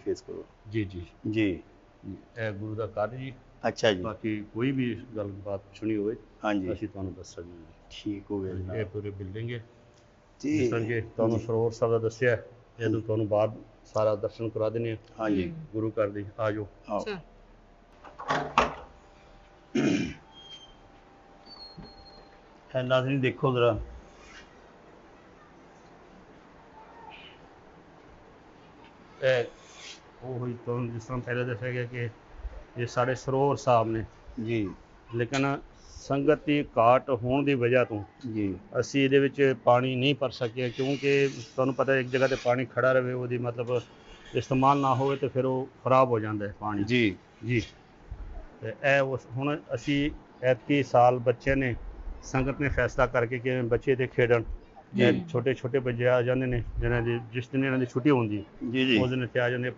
Face ਕਰੋ। ਜੀ ਜੀ। ਜੀ। ਇਹ ਗੁਰੂ ਦਾ ਘਰ ਜੀ। ਅੱਛਾ ਜੀ। ਬਾਕੀ ਕੋਈ ਵੀ ਗੱਲਬਾਤ ਸੁਣੀ ਹੋਵੇ ਹਾਂਜੀ। ਅਸੀਂ ਤੁਹਾਨੂੰ ਦੱਸਾਂਗੇ ਜੀ। ਠੀਕ ਹੋ ਗਿਆ ਇਹ ਜਨਾਬ ਪੂਰੀ ਬਿਲਡਿੰਗ ਹੈ। ਜੀ ਜਿਸ ਤਰ੍ਹਾਂ ਕਿ ਤੁਹਾਨੂੰ ਜੀ। ਸਰੋਵਰ ਸਾਹਿਬ ਦਾ ਦੱਸਿਆ ਇਹਨੂੰ ਤੁਹਾਨੂੰ ਬਾਅਦ ਸਾਰਾ ਦਰਸ਼ਨ ਕਰਾ ਦਿੰਦੇ ਹਾਂ। ਹਾਂਜੀ। ਗੁਰੂ ਘਰ ਦੀ ਆ ਜਾਓ। ਆਓ। ਅੱਛਾ। ਹੈ ਨਾਜ਼ਰੀਨ ਦੇਖੋ ਜ਼ਰਾ। ਇਹ ਉਹ ਹੀ ਤੁਹਾਨੂੰ ਜਿਸ ਤਰ੍ਹਾਂ ਪਹਿਲੇ ਦੱਸਿਆ ਗਿਆ ਕਿ ਇਹ ਸਾਡੇ ਸਰੋਵਰ ਸਾਹਿਬ ਨੇ। ਜੀ। ਲੇਕਿਨ ਸੰਗਤ ਦੀ ਘਾਟ ਹੋਣ ਦੀ ਵਜ੍ਹਾ ਤੋਂ ਜੀ। ਅਸੀਂ ਇਹਦੇ ਵਿੱਚ ਪਾਣੀ ਨਹੀਂ ਭਰ ਸਕੇ ਕਿਉਂਕਿ ਤੁਹਾਨੂੰ ਪਤਾ ਇੱਕ ਜਗ੍ਹਾ ਤੇ ਪਾਣੀ ਖੜਾ ਰਵੇ ਉਹਦੀ ਮਤਲਬ ਇਸਤੇਮਾਲ ਨਾ ਹੋਵੇ ਤੇ ਫਿਰ ਉਹ ਖਰਾਬ ਹੋ ਜਾਂਦਾ ਹੈ ਪਾਣੀ। ਜੀ। ਜੀ। ਤੇ ਇਹ ਉਸ ਹੁਣ ਅਸੀਂ ਐਤਕੀ ਸਾਲ ਬੱਚੇ ਨੇ ਸੰਗਤ ਨੇ ਫੈਸਲਾ ਕਰਕੇ ਕਿ ਬੱਚੇ ਤੇ ਖੇਡਣ। ਜੀ। ਛੋਟੇ ਛੋਟੇ ਬੱਚੇ ਆ ਜਾਂਦੇ ਨੇ ਜਿਹਨਾਂ ਦੀ ਜਿਸ ਦਿਨ ਇਹਨਾਂ ਦੀ ਛੁੱਟੀ ਹੁੰਦੀ ਜੀ ਜੀ। ਉਸ ਦਿਨ ਇੱਥੇ ਆ ਜਾਂਦੇ